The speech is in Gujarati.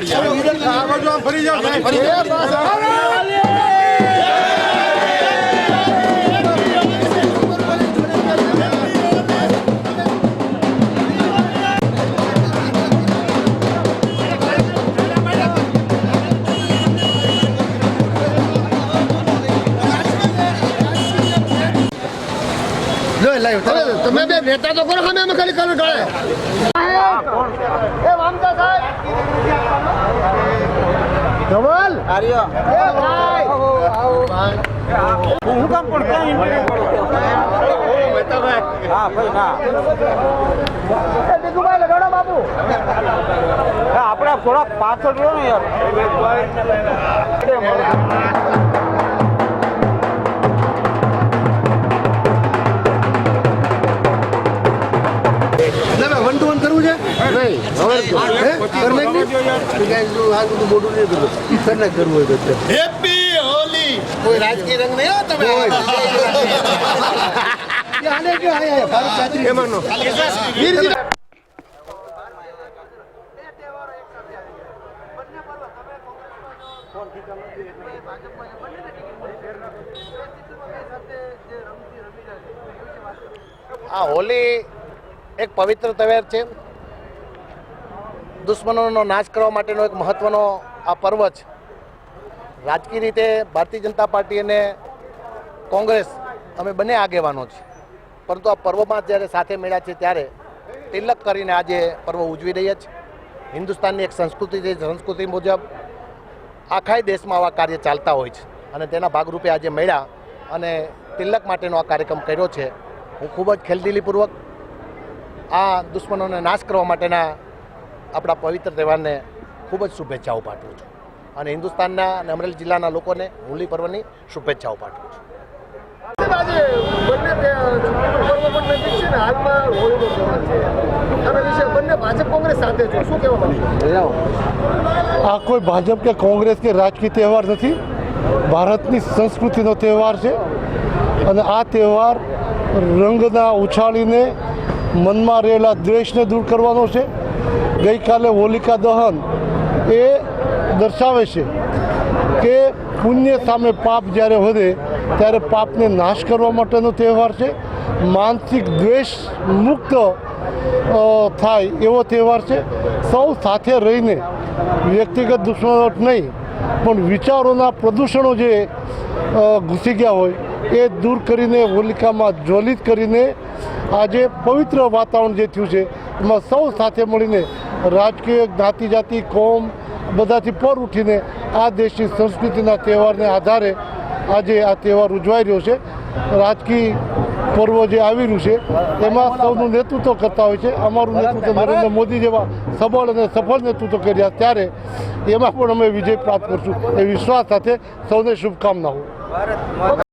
ફરી જાઓ. ફરી જાઓ. જો લાઈવ તમે બે નેતા તો કરો અમે અમે ખાલી કલર ઢોળે. એ વામતા સાહેબ. ધવલ? એ ભાઈ. હું કામ પણ ક્યાં ઇન્ટરવ્યુ હા ભાઈ ના દીકુભાઈ લગાડો બાપુ. આપણે થોડા પાછળ રહ્યો ને યાર. હેપી હોલી કોઈ રાજકીય રંગ નહીં હો તમે આને કે આયા? આયા. ભારત ચાચી એમાંનો. વીરજી. આ હોલી એક પવિત્ર તહેવાર છે. દુશ્મનોનો નાશ કરવા માટેનો એક મહત્વનો આ પર્વ છે. રાજકીય રીતે ભારતીય જનતા પાર્ટી અને કોંગ્રેસ અમે બંને આગેવાનો છીએ. પરંતુ આ પર્વમાં જ્યારે સાથે મળ્યા છે ત્યારે તિલક કરીને આજે પર્વ ઉજવી રહ્યા છે. હિન્દુસ્તાનની એક સંસ્કૃતિ છે, સંસ્કૃતિ મુજબ આખાય દેશમાં આવા કાર્ય ચાલતા હોય છે. અને તેના ભાગરૂપે આજે મળ્યા અને તિલક માટેનો આ કાર્યક્રમ કર્યો છે. હું ખૂબ જ ખેલદિલીપૂર્વક આ દુશ્મનોને નાશ કરવા માટેના આપણા પવિત્ર તહેવારને ખૂબ જ શુભેચ્છાઓ પાઠવું છું. અને હિન્દુસ્તાનના અને અમરેલી જિલ્લાના લોકોને હોળી પર્વની શુભેચ્છાઓ પાઠવું છું. આ કોઈ ભાજપ કે કોંગ્રેસ કે રાજકીય તહેવાર નથી. ભારતની સંસ્કૃતિનો તહેવાર છે. અને આ તહેવાર રંગના ઉછાળીને મનમાં રહેલા દ્વેષને દૂર કરવાનો છે. ગઈકાલે હોલિકા દહન એ દર્શાવે છે કે પુણ્ય સામે પાપ જ્યારે વધે, ત્યારે પાપને નાશ કરવા માટેનો તહેવાર છે. માનસિક દ્વેષ મુક્ત થાય એવો તહેવાર છે. સૌ સાથે રહીને વ્યક્તિગત દુશ્મનાવટ નહીં, પણ વિચારોના પ્રદૂષણો જે ઘૂસી ગયા હોય, એ દૂર કરીને હોલિકામાં જ્વલિત કરીને આજે પવિત્ર વાતાવરણ જે થયું છે એમાં સૌ સાથે મળીને રાજકીય જ્ઞાતિ જાતિ કોમ બધાથી પર ઉઠીને આ દેશની સંસ્કૃતિના તહેવારને આધારે આજે આ તહેવાર ઉજવાઈ રહ્યો છે. રાજકીય પર્વ જે આવી રહ્યું છે, એમાં સૌનું નેતૃત્વ કરતા હોય છે. અમારું નેતૃત્વ નરેન્દ્ર મોદી જેવા સબળ અને સફળ નેતૃત્વ કર્યા ત્યારે એમાં પણ અમે વિજય પ્રાપ્ત કરશું. એ વિશ્વાસ સાથે સૌને શુભકામનાઓ.